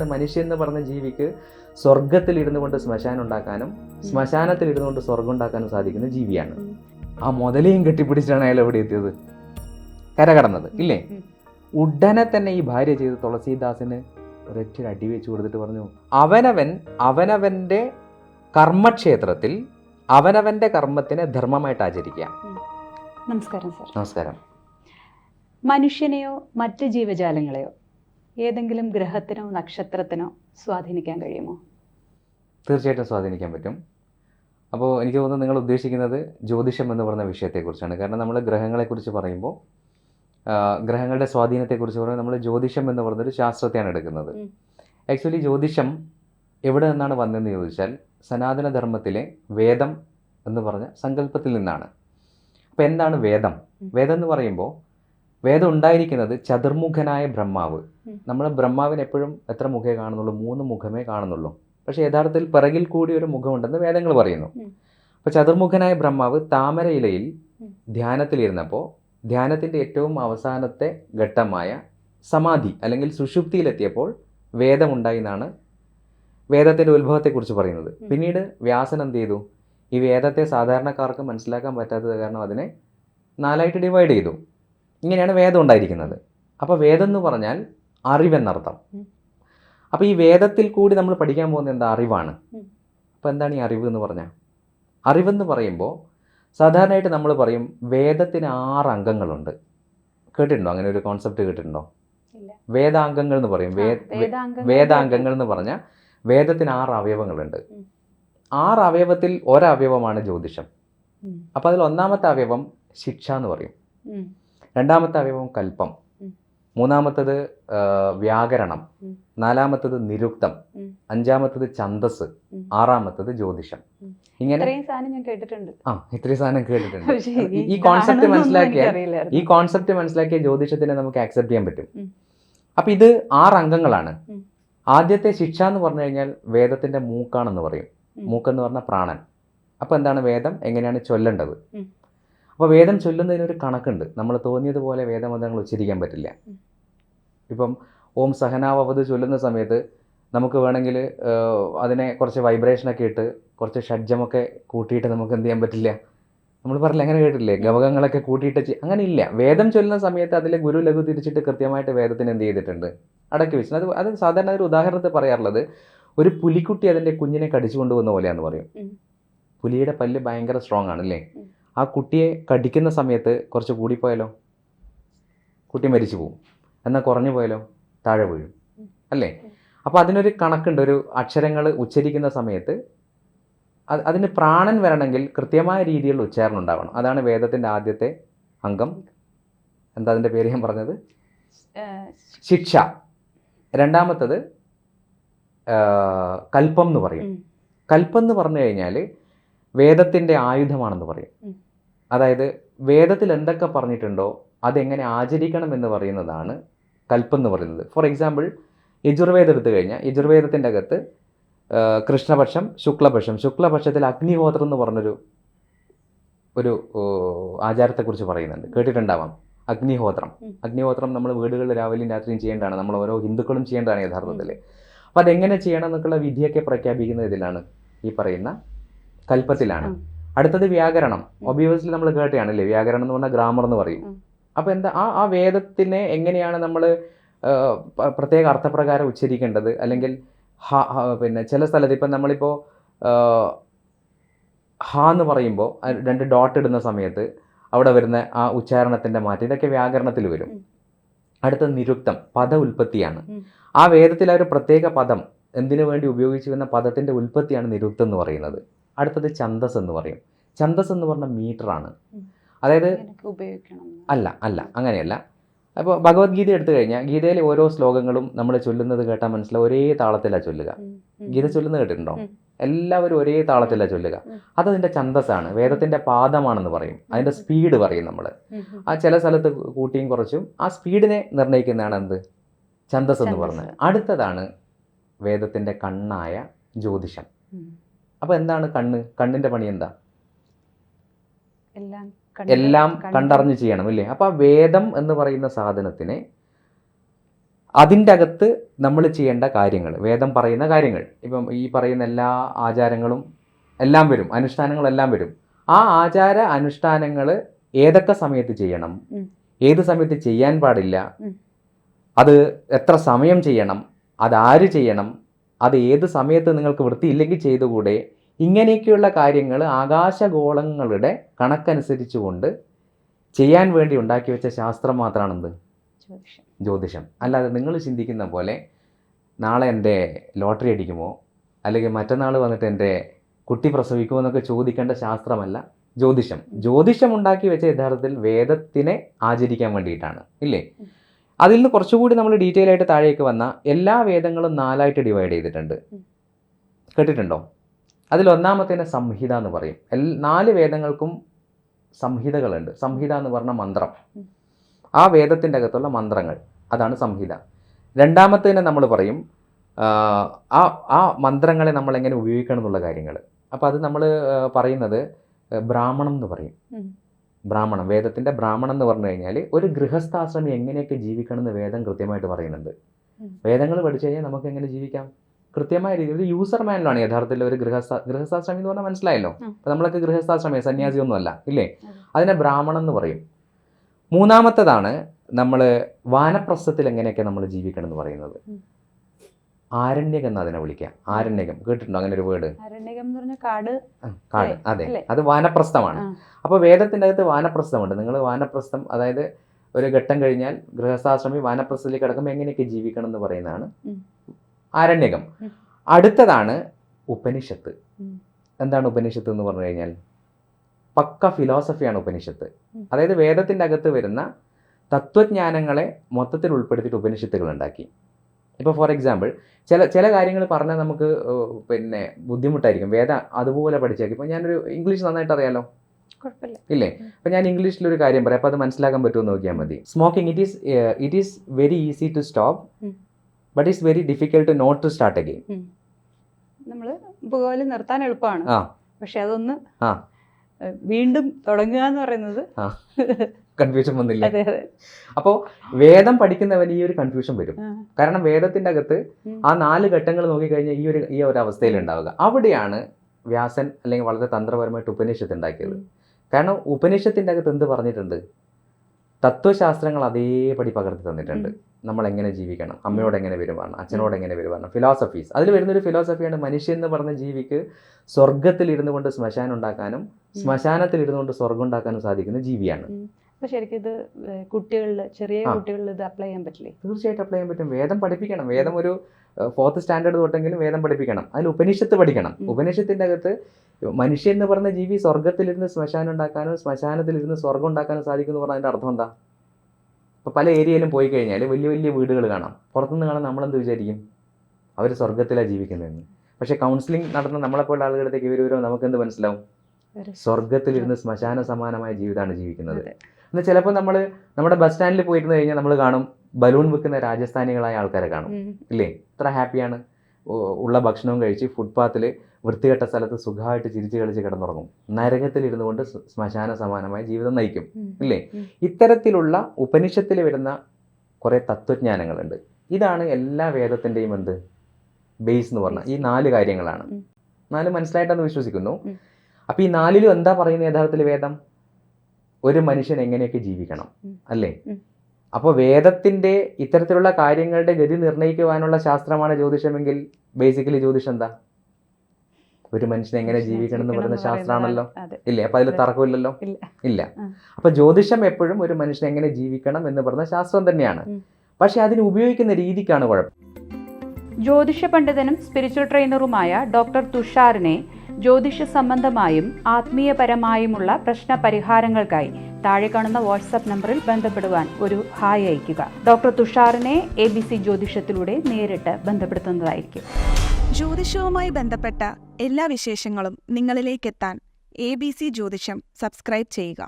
മനുഷ്യൻ എന്ന് പറഞ്ഞ ജീവിക്ക് സ്വർഗത്തിൽ ഇരുന്നു കൊണ്ട് ശ്മശാനം ഉണ്ടാക്കാനും ശ്മശാനത്തിൽ ഇരുന്നു കൊണ്ട് സ്വർഗം ഉണ്ടാക്കാനും സാധിക്കുന്ന ജീവിയാണ്. ആ മുതലയും കെട്ടിപ്പിടിച്ചിട്ടാണ് അയാൾ എവിടെ എത്തിയത്? കര കടന്നത് ഇല്ലേ? ഉടനെ തന്നെ ഈ ഭാര്യ ചെയ്ത് തുളസീദാസിന് ഒരൊറ്റ അടി വെച്ച് കൊടുത്തിട്ട് പറഞ്ഞു അവനവൻ അവനവന്റെ കർമ്മക്ഷേത്രത്തിൽ അവനവന്റെ കർമ്മത്തിനെ ധർമ്മമായിട്ട് ആചരിക്കുക നമസ്കാരം സർ. നമസ്കാരം. മനുഷ്യനെയോ മറ്റ് ജീവജാലങ്ങളെയോ ഏതെങ്കിലും ഗ്രഹത്തിനോ നക്ഷത്രത്തിനോ സ്വാധീനിക്കാൻ കഴിയുമോ? തീർച്ചയായിട്ടും സ്വാധീനിക്കാൻ പറ്റും. അപ്പോൾ എനിക്ക് തോന്നുന്നു നിങ്ങൾ ഉദ്ദേശിക്കുന്നത് ജ്യോതിഷം എന്ന് പറയുന്ന വിഷയത്തെക്കുറിച്ചാണ്. കാരണം നമ്മൾ ഗ്രഹങ്ങളെക്കുറിച്ച് പറയുമ്പോൾ ഗ്രഹങ്ങളുടെ സ്വാധീനത്തെക്കുറിച്ച് പറയുമ്പോൾ നമ്മൾ ജ്യോതിഷം എന്ന് പറയുന്നൊരു ശാസ്ത്രത്തെയാണ് എടുക്കുന്നത്. ആക്ച്വലി ജ്യോതിഷം എവിടെ നിന്നാണ് വന്നതെന്ന് ചോദിച്ചാൽ സനാതന ധർമ്മത്തിലെ വേദം എന്ന് പറഞ്ഞ സങ്കല്പത്തിൽ നിന്നാണ്. അപ്പോൾ എന്താണ് വേദം. വേദം എന്ന് പറയുമ്പോൾ വേദം ഉണ്ടായിരിക്കുന്നത് ചതുർമുഖനായ ബ്രഹ്മാവ്. നമ്മൾ ബ്രഹ്മാവിന് എപ്പോഴും എത്ര മുഖേ കാണുന്നുള്ളൂ? മൂന്ന് മുഖമേ കാണുന്നുള്ളൂ. പക്ഷേ യഥാർത്ഥത്തിൽ പിറകിൽ കൂടി ഒരു മുഖമുണ്ടെന്ന് വേദങ്ങൾ പറയുന്നു. അപ്പൊ അപ്പോൾ ചതുർമുഖനായ ബ്രഹ്മാവ് താമര ഇലയിൽ ഉം. ധ്യാനത്തിലിരുന്നപ്പോൾ ധ്യാനത്തിന്റെ ഏറ്റവും അവസാനത്തെ ഘട്ടമായ സമാധി അല്ലെങ്കിൽ സുഷുപ്തിയിലെത്തിയപ്പോൾ വേദമുണ്ടായി എന്നാണ് വേദത്തിന്റെ ഉത്ഭവത്തെക്കുറിച്ച് പറയുന്നത്. പിന്നീട് വ്യാസൻ എന്ത് ചെയ്തു? ഈ വേദത്തെ സാധാരണക്കാർക്ക് മനസ്സിലാക്കാൻ പറ്റാത്തത് കാരണം അതിനെ നാലായിട്ട് ഡിവൈഡ് ചെയ്തു. ഇങ്ങനെയാണ് വേദം ഉണ്ടായിരിക്കുന്നത് അപ്പോൾ വേദം എന്ന് പറഞ്ഞാൽ അറിവെന്നർത്ഥം. അപ്പോൾ ഈ വേദത്തിൽ കൂടി നമ്മൾ പഠിക്കാൻ പോകുന്നത് എന്താ അറിവാണ്. അപ്പോൾ എന്താണ് ഈ അറിവ് എന്ന് പറഞ്ഞാൽ അറിവെന്ന് പറയുമ്പോൾ സാധാരണയായിട്ട് നമ്മൾ പറയും വേദത്തിന് ആറ് അംഗങ്ങളുണ്ട് കേട്ടിട്ടുണ്ടോ അങ്ങനെ ഒരു കോൺസെപ്റ്റ് കേട്ടിട്ടുണ്ടോ. വേദാംഗങ്ങൾ എന്ന് പറയും വേദാംഗങ്ങൾ എന്ന് പറഞ്ഞാൽ വേദത്തിന് ആറ് അവയവങ്ങളുണ്ട്. ആറ് അവയവത്തിൽ ഒരവയവമാണ് ജ്യോതിഷം. അപ്പോൾ അതിൽ ഒന്നാമത്തെ അവയവം ശിക്ഷ എന്ന് പറയും. രണ്ടാമത്തെ അവയവം കൽപ്പം. മൂന്നാമത്തത് വ്യാകരണം. നാലാമത്തത് നിരുക്തം. അഞ്ചാമത്തത് ഛന്തസ്. ആറാമത്തത് ജ്യോതിഷം. ഇങ്ങനെ ആ ഇത്രയും സാധനം കേട്ടിട്ടുണ്ട്. ഈ- കോൺസെപ്റ്റ് മനസ്സിലാക്കിയ ഈ കോൺസെപ്റ്റ് മനസ്സിലാക്കിയ ജ്യോതിഷത്തിനെ നമുക്ക് ആക്സെപ്റ്റ് ചെയ്യാൻ പറ്റും. അപ്പൊ ഇത് ആറ് അംഗങ്ങളാണ്. ആദ്യത്തെ ശിക്ഷ എന്ന് പറഞ്ഞു കഴിഞ്ഞാൽ വേദത്തിന്റെ മൂക്കാണെന്ന് പറയും. മൂക്കെന്ന് പറഞ്ഞ പ്രാണൻ. അപ്പൊ എന്താണ് വേദം? എങ്ങനെയാണ് ചൊല്ലേണ്ടത്. അപ്പോൾ വേദം ചൊല്ലുന്നതിനൊരു കണക്കുണ്ട്. നമ്മൾ തോന്നിയതുപോലെ വേദമന്ത്രങ്ങൾ ഉച്ചരിക്കാൻ പറ്റില്ല. ഇപ്പം ഓം സഹനാവത് ചൊല്ലുന്ന സമയത്ത് നമുക്ക് വേണമെങ്കിൽ അതിനെ കുറച്ച് വൈബ്രേഷനൊക്കെ ഇട്ട് കുറച്ച് ഷഡ്ജമൊക്കെ കൂട്ടിയിട്ട് നമുക്ക് എന്ത് ചെയ്യാൻ പറ്റില്ല. നമ്മൾ പറഞ്ഞില്ല അങ്ങനെ കേട്ടില്ലേ ഗവകങ്ങളൊക്കെ കൂട്ടിയിട്ട് അങ്ങനെ ഇല്ല വേദം ചൊല്ലുന്ന സമയത്ത് അതിൽ ഗുരു ലഘു തിരിച്ചിട്ട് കൃത്യമായിട്ട് വേദത്തിന് എന്ത് ചെയ്തിട്ടുണ്ട്? അടക്കി വെച്ചു അത് അത് സാധാരണ ഒരു ഉദാഹരണത്തിൽ പറയാറുള്ളത് ഒരു പുലിക്കുട്ടി അതിന്റെ കുഞ്ഞിനെ കടിച്ചു കൊണ്ടുവന്ന പോലെയാന്ന് പറയും. പുലിയുടെ പല്ല് ഭയങ്കര സ്ട്രോങ് ആണ് അല്ലേ ഉം. ആ കുട്ടിയെ കടിക്കുന്ന സമയത്ത് കുറച്ച് കൂടിപ്പോയാലോ? കുട്ടി മരിച്ചു പോകും എന്നാൽ കുറഞ്ഞു പോയാലോ? താഴെ വീഴും. അല്ലേ? അപ്പോൾ അതിനൊരു കണക്കുണ്ട്. ഒരു അക്ഷരങ്ങൾ ഉച്ചരിക്കുന്ന സമയത്ത് അത് അതിന് പ്രാണൻ വരണമെങ്കിൽ കൃത്യമായ രീതിയിലുള്ള ഉച്ചാരണം ഉണ്ടാവണം. അതാണ് വേദത്തിന്റെ ആദ്യത്തെ അംഗം. എന്താ അതിന്റെ പേര് ഞാൻ പറഞ്ഞത്? ശിക്ഷ. രണ്ടാമത്തത് കൽപ്പം എന്ന് പറയും. കൽപ്പം എന്ന് പറഞ്ഞു കഴിഞ്ഞാൽ വേദത്തിന്റെ ആയുധമാണെന്ന് പറയും. അതായത് വേദത്തിൽ എന്തൊക്കെ പറഞ്ഞിട്ടുണ്ടോ അതെങ്ങനെ ആചരിക്കണം എന്ന് പറയുന്നതാണ് കൽപ്പം എന്ന് പറയുന്നത്. ഫോർ എക്സാമ്പിൾ യജുർവേദം എടുത്തു കഴിഞ്ഞാൽ യജുർവേദത്തിന്റെ അകത്ത് കൃഷ്ണപക്ഷം ശുക്ലപക്ഷം. ശുക്ലപക്ഷത്തിൽ അഗ്നിഹോത്രം എന്ന് പറഞ്ഞൊരു ഒരു ആചാരത്തെക്കുറിച്ച് പറയുന്നുണ്ട്. കേട്ടിട്ടുണ്ടാവാം? അഗ്നിഹോത്രം. അഗ്നിഹോത്രം നമ്മൾ വീടുകളിൽ രാവിലെയും രാത്രിയും ചെയ്യേണ്ടതാണ്. നമ്മൾ ഓരോ ഹിന്ദുക്കളും ചെയ്യേണ്ടതാണ് യഥാർത്ഥത്തിൽ. അപ്പോൾ അതെങ്ങനെ ചെയ്യണം എന്നൊക്കെയുള്ള വിധിയൊക്കെ പ്രഖ്യാപിക്കുന്ന ഇതിലാണ് ഈ പറയുന്ന കൽപ്പത്തിലാണ്. അടുത്തത് വ്യാകരണം. ഒബിയസ്ലി നമ്മൾ കേട്ടയാണല്ലേ? വ്യാകരണം എന്ന് പറഞ്ഞാൽ ഗ്രാമർ എന്ന് പറയും. അപ്പൊ അപ്പോൾ എന്താ ആ ആ വേദത്തിനെ എങ്ങനെയാണ് നമ്മൾ പ്രത്യേക അർത്ഥപ്രകാരം ഉച്ചരിക്കേണ്ടത്? അല്ലെങ്കിൽ ഹ പിന്നെ ചില സ്ഥലത്ത് ഇപ്പം നമ്മളിപ്പോൾ ഹ എന്ന് പറയുമ്പോൾ രണ്ട് ഡോട്ട് ഇടുന്ന സമയത്ത് അവിടെ വരുന്ന ആ ഉച്ചാരണത്തിന്റെ മാറ്റം ഇതൊക്കെ വ്യാകരണത്തിൽ വരും. അടുത്ത നിരുക്തം പദ ഉൽപ്പത്തിയാണ്. ആ വേദത്തിൽ ആ ഒരു പ്രത്യേക പദം എന്തിനു വേണ്ടി ഉപയോഗിച്ചു വരുന്ന പദത്തിന്റെ ഉൽപ്പത്തിയാണ് നിരുക്തം എന്ന് പറയുന്നത്. അടുത്തത് ഛന്ദസ് എന്ന് പറയും. ഛന്ദസ് എന്ന് പറഞ്ഞ മീറ്ററാണ്. അതായത്. അല്ല അല്ല അങ്ങനെയല്ല. അപ്പോൾ ഭഗവത്ഗീത എടുത്തു കഴിഞ്ഞാൽ ഗീതയിലെ ഓരോ ശ്ലോകങ്ങളും നമ്മൾ ചൊല്ലുന്നത് കേട്ടാൽ മനസ്സിലാവും. ഒരേ താളത്തിലാണ് ചൊല്ലുക. ഗീത ചൊല്ലുന്നത് കേട്ടിട്ടുണ്ടോ? എല്ലാവരും ഒരേ താളത്തിലാണ് ചൊല്ലുക. അതതിന്റെ ഛന്തസ്സാണ് വേദത്തിന്റെ പാദമാണെന്ന് പറയും. അതിന്റെ സ്പീഡ് പറയും നമ്മൾ. ആ ചില സ്ഥലത്ത് കൂട്ടിയും കുറച്ചും ആ സ്പീഡിനെ നിർണയിക്കുന്നതാണ് എന്ത്? ഛന്തസ് എന്ന്. പറഞ്ഞത്. അടുത്തതാണ് വേദത്തിന്റെ കണ്ണായ ജ്യോതിഷം. അപ്പോൾ എന്താണ് കണ്ണ്? കണ്ണിന്റെ പണി എന്താ? എല്ലാം എല്ലാം കണ്ട് കണ്ടറിഞ്ഞ് ചെയ്യണം അല്ലേ അപ്പോൾ ആ വേദം എന്ന് പറയുന്ന സാധനത്തിനെ അതിന്റെ അകത്ത് നമ്മൾ ചെയ്യേണ്ട കാര്യങ്ങൾ വേദം പറയുന്ന കാര്യങ്ങൾ. ഇപ്പം ഈ പറയുന്ന എല്ലാ ആചാരങ്ങളും എല്ലാം വരും അനുഷ്ഠാനങ്ങളെല്ലാം വരും. ആ ആചാര അനുഷ്ഠാനങ്ങൾ ഏതൊക്കെ സമയത്ത് ചെയ്യണം. ഏത് സമയത്ത് ചെയ്യാൻ പാടില്ല? അത് എത്ര സമയം ചെയ്യണം? അതാര് ചെയ്യണം? അത് ഏത് സമയത്ത് നിങ്ങൾക്ക് വൃത്തിയില്ലെങ്കിൽ ചെയ്തുകൂടെ? ഇങ്ങനെയൊക്കെയുള്ള കാര്യങ്ങൾ ആകാശഗോളങ്ങളുടെ കണക്കനുസരിച്ചുകൊണ്ട് ചെയ്യാൻ വേണ്ടി ഉണ്ടാക്കി വെച്ച ശാസ്ത്രം മാത്രമാണെന്ത് ജ്യോതിഷം. ജ്യോതിഷം. അല്ലാതെ നിങ്ങൾ ചിന്തിക്കുന്ന പോലെ നാളെ എന്റെ ലോട്ടറി അടിക്കുമോ? അല്ലെങ്കിൽ മറ്റന്നാൾ വന്നിട്ട് എന്റെ കുട്ടി പ്രസവിക്കുമോ എന്നൊക്കെ ചോദിക്കേണ്ട ശാസ്ത്രമല്ല ജ്യോതിഷം. ജ്യോതിഷം ഉണ്ടാക്കി വെച്ച യഥാർത്ഥത്തിൽ വേദത്തിനെ ആചരിക്കാൻ വേണ്ടിയിട്ടാണ്. ഇല്ലേ. അതിൽ നിന്ന് കുറച്ചുകൂടി നമ്മൾ ഡീറ്റെയിൽ ആയിട്ട് താഴേക്ക് വന്ന എല്ലാ വേദങ്ങളും നാലായിട്ട് ഡിവൈഡ് ചെയ്തിട്ടുണ്ട്. കേട്ടിട്ടുണ്ടോ? അതിൽ ഒന്നാമത്തേനെ സംഹിത എന്ന് പറയും. എൽ നാല് വേദങ്ങൾക്കും സംഹിതകളുണ്ട്. സംഹിത എന്ന് പറഞ്ഞ മന്ത്രം. ആ വേദത്തിന്റെ അകത്തുള്ള മന്ത്രങ്ങൾ. അതാണ് സംഹിത. രണ്ടാമത്തേനെ നമ്മൾ പറയും ആ, ആ ആ മന്ത്രങ്ങളെ നമ്മൾ എങ്ങനെ ഉപയോഗിക്കണം എന്നുള്ള കാര്യങ്ങൾ. അപ്പോൾ അത് നമ്മൾ പറയുന്നത് ബ്രാഹ്മണം എന്ന് പറയും. ബ്രാഹ്മണം വേദത്തിന്റെ ബ്രാഹ്മണം എന്ന് പറഞ്ഞു കഴിഞ്ഞാൽ ഒരു ഗൃഹസ്ഥാശ്രമി എങ്ങനെയൊക്കെ ജീവിക്കണം എന്ന് വേദം കൃത്യമായിട്ട് പറയുന്നുണ്ട്. വേദങ്ങൾ പഠിച്ചു കഴിഞ്ഞാൽ നമുക്ക് എങ്ങനെ ജീവിക്കാം? കൃത്യമായ രീതിയിൽ യൂസർ മാനുവലാണ് യഥാർത്ഥത്തിൽ ഒരു ഗൃഹസ്ഥ ഗൃഹസ്ഥാശ്രമി എന്ന് പറഞ്ഞാൽ മനസ്സിലായല്ലോ? അപ്പം നമ്മളൊക്കെ ഗൃഹസ്ഥാശ്രമി സന്യാസി ഒന്നുമല്ല ഇല്ലേ? അതെ. അതിനെ ബ്രാഹ്മണൻ എന്ന് പറയും. മൂന്നാമത്തതാണ് നമ്മൾ വാനപ്രസ്ഥത്തിൽ എങ്ങനെയൊക്കെ നമ്മൾ ജീവിക്കണം എന്ന് പറയുന്നത്. ആരണ്യകം എന്ന് അതിനെ വിളിക്കാം ആരണ്യകം. കേട്ടിട്ടുണ്ടോ അങ്ങനെ ഒരു വേർഡ് കാട്. കാട്. അതെ. അത് വാനപ്രസ്ഥമാണ്. അപ്പോൾ വേദത്തിന്റെ അകത്ത് വാനപ്രസ്ഥമുണ്ട്. നിങ്ങൾ വാനപ്രസ്ഥം അതായത് ഒരു ഘട്ടം കഴിഞ്ഞാൽ ഗൃഹസ്ഥാശ്രമി വാനപ്രസ്ഥത്തിലേക്ക് കിടക്കുമ്പോൾ എങ്ങനെയൊക്കെ ജീവിക്കണം എന്ന് പറയുന്നതാണ്. ആരണ്യകം. അടുത്തതാണ് ഉപനിഷത്ത്. എന്താണ് ഉപനിഷത്ത് എന്ന് പറഞ്ഞു കഴിഞ്ഞാൽ? പക്ക ഫിലോസഫിയാണ് ഉപനിഷത്ത്. അതായത് വേദത്തിന്റെ അകത്ത് വരുന്ന തത്വജ്ഞാനങ്ങളെ മൊത്തത്തിൽ ഉൾപ്പെടുത്തിയിട്ട് ഉപനിഷത്തുകൾ ഉണ്ടാക്കി. ഇപ്പോൾ ഫോർ എക്സാമ്പിൾ ചില ചില കാര്യങ്ങൾ പറഞ്ഞാൽ നമുക്ക് പിന്നെ ബുദ്ധിമുട്ടായിരിക്കും. വേദ അതുപോലെ പഠിച്ചേക്കും. ഇപ്പോൾ ഞാനൊരു ഇംഗ്ലീഷ് നന്നായിട്ട് അറിയാലോ? ഇല്ലേ. അപ്പം ഞാൻ ഇംഗ്ലീഷിൽ ഒരു കാര്യം പറയാം. അപ്പോൾ അത് മനസ്സിലാക്കാൻ പറ്റുമോ നോക്കിയാൽ മതി. Smoking it is it is very easy to stop. But it's very difficult not to start again നമ്മൾ പുകവലി നിർത്താൻ എളുപ്പമാണ്. പക്ഷെ അതൊന്ന് വീണ്ടും തുടങ്ങുക എന്ന് പറയുന്നത് കൺഫ്യൂഷൻ വന്നില്ല? അപ്പോ വേദം പഠിക്കുന്നവന് ഈ ഒരു കൺഫ്യൂഷൻ വരും. കാരണം വേദത്തിന്റെ അകത്ത്. ആ നാല് ഘട്ടങ്ങൾ നോക്കിക്കഴിഞ്ഞാൽ ഈ ഒരു ഈ ഒരു അവസ്ഥയിൽ ഉണ്ടാവുക. അവിടെയാണ് വ്യാസൻ അല്ലെങ്കിൽ വളരെ തന്ത്രപരമായിട്ട് ഉപനിഷത്ത് ഉണ്ടാക്കിയത്. കാരണം ഉപനിഷത്തിന്റെ അകത്ത് എന്ത് പറഞ്ഞിട്ടുണ്ട്? തത്വശാസ്ത്രങ്ങൾ അതേപടി പകർത്തി തന്നിട്ടുണ്ട്. നമ്മൾ എങ്ങനെ ജീവിക്കണം? അമ്മയോട് എങ്ങനെ പെരുമാറണം? അച്ഛനോട് എങ്ങനെ പെരുമാറണം? ഫിലോസഫീസ് അതിൽ വരുന്നൊരു ഫിലോസഫിയാണ് മനുഷ്യൻ എന്ന് പറഞ്ഞ ജീവിക്ക് സ്വർഗത്തിൽ ഇരുന്നു കൊണ്ട് ശ്മശാനം ഉണ്ടാക്കാനും ശ്മശാനത്തിൽ ഇരുന്നു കൊണ്ട് സ്വർഗം ഉണ്ടാക്കാനും സാധിക്കുന്ന ജീവിയാണ്. അപ്പോൾ ശരിക്കും ഇത് കുട്ടികളിൽ ചെറിയ കുട്ടികളിൽ ഇത് അപ്ലൈ ചെയ്യാൻ പറ്റില്ലേ? തീർച്ചയായിട്ടും അപ്ലൈ ചെയ്യാൻ പറ്റും. വേദം പഠിപ്പിക്കണം. വേദം ഒരു ഫോർത്ത് സ്റ്റാൻഡേർഡ് തൊട്ടെങ്കിലും വേദം പഠിപ്പിക്കണം. അതിൽ ഉപനിഷത്ത് പഠിക്കണം. ഉപനിഷത്തിന്റെ ഉപനിഷത്തിന്റെ അകത്ത് മനുഷ്യൻ എന്ന് പറഞ്ഞ ജീവി സ്വർഗത്തിലിരുന്ന് ശ്മശാനം ഉണ്ടാക്കാനും ശ്മശാനത്തിലിരുന്ന് സ്വർഗം ഉണ്ടാക്കാനും സാധിക്കുന്നു അതിന്റെ അർത്ഥം എന്താ? ഇപ്പോൾ പല ഏരിയയിലും പോയി കഴിഞ്ഞാൽ വലിയ വലിയ വീടുകൾ കാണാം. പുറത്തുനിന്ന് കാണാൻ നമ്മളെന്ത് വിചാരിക്കും? അവർ സ്വർഗത്തിലാണ് ജീവിക്കുന്നതെന്ന്. പക്ഷേ കൗൺസിലിംഗ് നടന്ന നമ്മളെപ്പോലുള്ള ആളുകളിലേക്ക് ഇവർ വരുമ്പോൾ നമുക്കെന്ത് മനസ്സിലാവും? സ്വർഗത്തിലിരുന്ന് ശ്മശാന സമാനമായ ജീവിതമാണ് ജീവിക്കുന്നത്. എന്നാൽ ചിലപ്പോൾ നമ്മൾ നമ്മുടെ ബസ് സ്റ്റാൻഡിൽ പോയിരുന്നു കഴിഞ്ഞാൽ നമ്മൾ കാണും ബലൂൺ വിൽക്കുന്ന രാജസ്ഥാനികളായ ആൾക്കാരെ കാണും. ഇല്ലേ? ഇത്ര ഹാപ്പിയാണ് ഉള്ള ഭക്ഷണവും കഴിച്ച് ഫുട്പാത്തിൽ വൃത്തികെട്ട സ്ഥലത്ത് സുഖമായിട്ട് ചിരിച്ച് കളിച്ച് കിടന്നുറങ്ങും. നരകത്തിൽ ഇരുന്നു കൊണ്ട് ശ്മശാന സമാനമായ ജീവിതം നയിക്കും. അല്ലേ ഇല്ലേ? ഇത്തരത്തിലുള്ള ഉപനിഷത്തിൽ വരുന്ന കുറേ തത്വജ്ഞാനങ്ങളുണ്ട്. ഇതാണ് എല്ലാ വേദത്തിന്റെയും എന്ത്? ബേസ് എന്ന് പറഞ്ഞാൽ ഈ നാല് കാര്യങ്ങളാണ്. നാല് മനസ്സിലായിട്ടെന്ന് വിശ്വസിക്കുന്നു. അപ്പം ഈ നാലിലും എന്താ പറയുന്നത് യഥാർത്ഥത്തിൽ വേദം? ഒരു മനുഷ്യൻ എങ്ങനെയൊക്കെ ജീവിക്കണം? അല്ലേ. അപ്പോൾ വേദത്തിന്റെ ഇത്തരത്തിലുള്ള കാര്യങ്ങളുടെ ഗതി നിർണയിക്കുവാനുള്ള ശാസ്ത്രമാണ് ജ്യോതിഷമെങ്കിൽ ബേസിക്കലി ജ്യോതിഷം എന്താ? ഒരു മനുഷ്യനെ എങ്ങനെ ജീവിക്കണം എന്ന് പറയുന്ന ശാസ്ത്രമാണല്ലോ. ഇല്ലേ? അപ്പോൾ അതിൽ തർക്കമില്ലല്ലോ? ഇല്ല. അപ്പോൾ ജ്യോതിഷം എപ്പോഴും ഒരു മനുഷ്യനെ എങ്ങനെ ജീവിക്കണം എന്ന് പറയുന്ന ശാസ്ത്രം തന്നെയാണ്. പക്ഷേ പക്ഷെ അതിന് ഉപയോഗിക്കുന്ന രീതിക്കാണ് കുഴപ്പം. ജ്യോതിഷ പണ്ഡിതനും സ്പിരിച്വൽ ട്രെയിനറുമായ ഡോക്ടർ തുഷാറിനെ ജ്യോതിഷ സംബന്ധമായും ആത്മീയപരമായുമുള്ള പ്രശ്ന പരിഹാരങ്ങൾക്കായി താഴെ കാണുന്ന വാട്സാപ്പ് നമ്പറിൽ ബന്ധപ്പെടുവാൻ ഒരു ഹായ് അയയ്ക്കുക. ഡോക്ടർ തുഷാറിനെ എ ബി സി ജ്യോതിഷത്തിലൂടെ നേരിട്ട് ബന്ധപ്പെടുത്തുന്നതായിരിക്കും. ജ്യോതിഷവുമായി ബന്ധപ്പെട്ട എല്ലാ വിശേഷങ്ങളും നിങ്ങളിലേക്കെത്താൻ എ ബി സി ജ്യോതിഷം സബ്സ്ക്രൈബ് ചെയ്യുക.